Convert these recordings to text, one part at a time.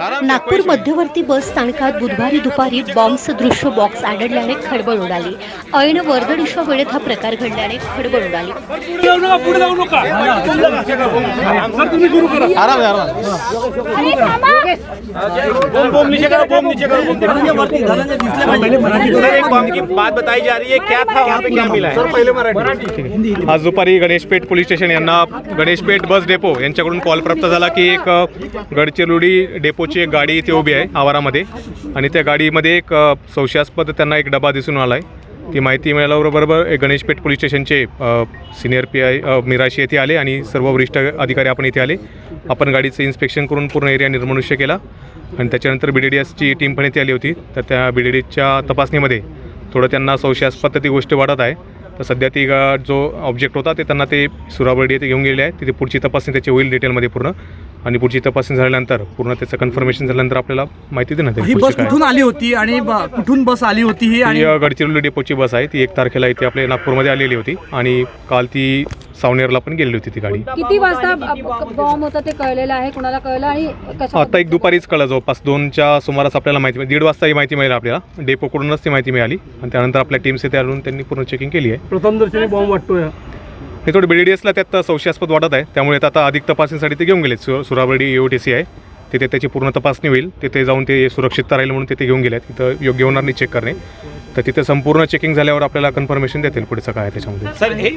नागपूर मध्यवर्ती बस स्थानकात बुधवारी दुपारी बॉम्ब सदृश्य बॉक्स आढळल्याने खळबळ उडाली. ऐन वर्दळीच्या वेळेत हा प्रकार घडल्याने खळबळ उडाली. जाऊ नका पुढे जाऊ नका. सर तुम्ही सुरू करा. आराम आहे, आराम आहे. बम बम नीचे करो बम नीचे करो सर एक बम की बात बताई जा रही क्या था वहाँ पे क्या मिला सर पहले मराठी. आज दुपारी गणेशपेठ पोलीस स्टेशन यांना गणेशपेठ बस डेपो यांच्याकडून कॉल प्राप्त झाला की एक गडचिरोली डेपोची एक गाडी इथे उभी आहे आवारामध्ये. आणि त्या गाडीमध्ये एक संशयास्पद त्यांना एक डबा दिसून आला आहे ती माहिती मिळाल्याबरोबर एक गणेशपेठ पोलीस स्टेशनचे सिनियर पी आय मिराशी येथे आले आणि सर्व वरिष्ठ अधिकारी आपण इथे आले. आपण गाडीचं इन्स्पेक्शन करून पूर्ण एरिया निर्मनुष्य केला. आणि त्याच्यानंतर बी डी डी एसची टीम पण इथे आली होती. तर त्या बी डी डी एसच्या तपासणीमध्ये थोडं त्यांना संशयास्पद ती गोष्ट वाटत आहे. तर सध्या ती गा- जो ऑब्जेक्ट होता ते त्यांना ते सुराबर्डी येथे घेऊन गेले आहे तिथे पुढची तपासणी त्याची होईल डिटेलमध्ये पूर्ण. आणि पुढची तपासणी झाल्यानंतर पूर्ण त्याचं कन्फर्मेशन झाल्यानंतर आपल्याला माहिती देण्यात ही येईल बस पुढची काय. कुठून आली होती आणि ब- कुठून बस आली होती ही आणि ती अ, गडचिरोली डेपोची बस आहे. ती एक तारखेला इथे आपल्या नागपूरमध्ये आलेली होती. आणि काल ती सावनेरला पण गेलेली होती ती गाडी. किती वाजता बॉम्ब होता ते कळलेलं आहे? कोणाला कळलं आणि कशा आता एक दुपारीच कळलं जवळपास. दोनच्या सुमारास आपल्याला माहिती मिळाली दीड वाजता ही माहिती मिळाली आपल्याला. डेपोकडूनच ती माहिती मिळाली. आणि त्यानंतर आपल्या टीम्स इथे आणून त्यांनी पूर्ण चेकिंग केली आहे. प्रथम दर्शनी बॉम्ब वाटतोय. हे थोडं बी डी एसला त्यात संशयास्पद वाटत आहे. त्यामुळे ते आता अधिक तपासणीसाठी ते घेऊन गेले सु सुराबर्डी सी आहे. तिथे त्याची पूर्ण तपासणी होईल. तिथे जाऊन ते सुरक्षितता राहील म्हणून तिथे घेऊन गेले तिथं योग्य होणार नाही चेक करणे. तर तिथे संपूर्ण चेकिंग झाल्यावर आपल्याला कन्फर्मेशन देतील पुढचं काय आहे त्याच्यामध्ये. सर हे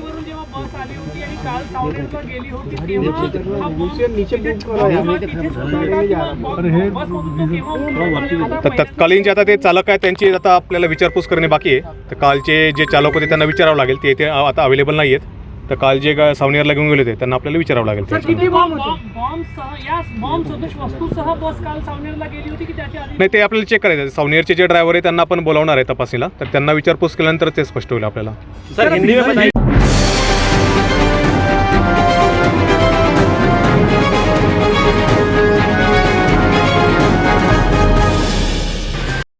तर तत्कालीन जे. आता ते चालक आहेत त्यांची आता आपल्याला विचारपूस करणे बाकी आहे. तर कालचे जे चालक होते त्यांना विचारावं लागेल. ते इथे आता अवेलेबल नाही आहेत. तर काल जे गा- सावनेरला घेऊन गेले होते त्यांना आपल्याला विचारावं लागेल. त्याच्यामध्ये. बॉम्बसह या बॉम्ब सदृश वस्तूसह बस काल सावनेरला गेली होती की त्याच्या आधी? नाही ते आपल्याला चेक करायचं आहे. सावनेरचे जे ड्रायव्हर आहे त्यांना आपण बोलावणार आहे तपासणीला तर त्यांना विचारपूस केल्यानंतर ते स्पष्ट होईल आपल्याला. सर हिंदी में बताइए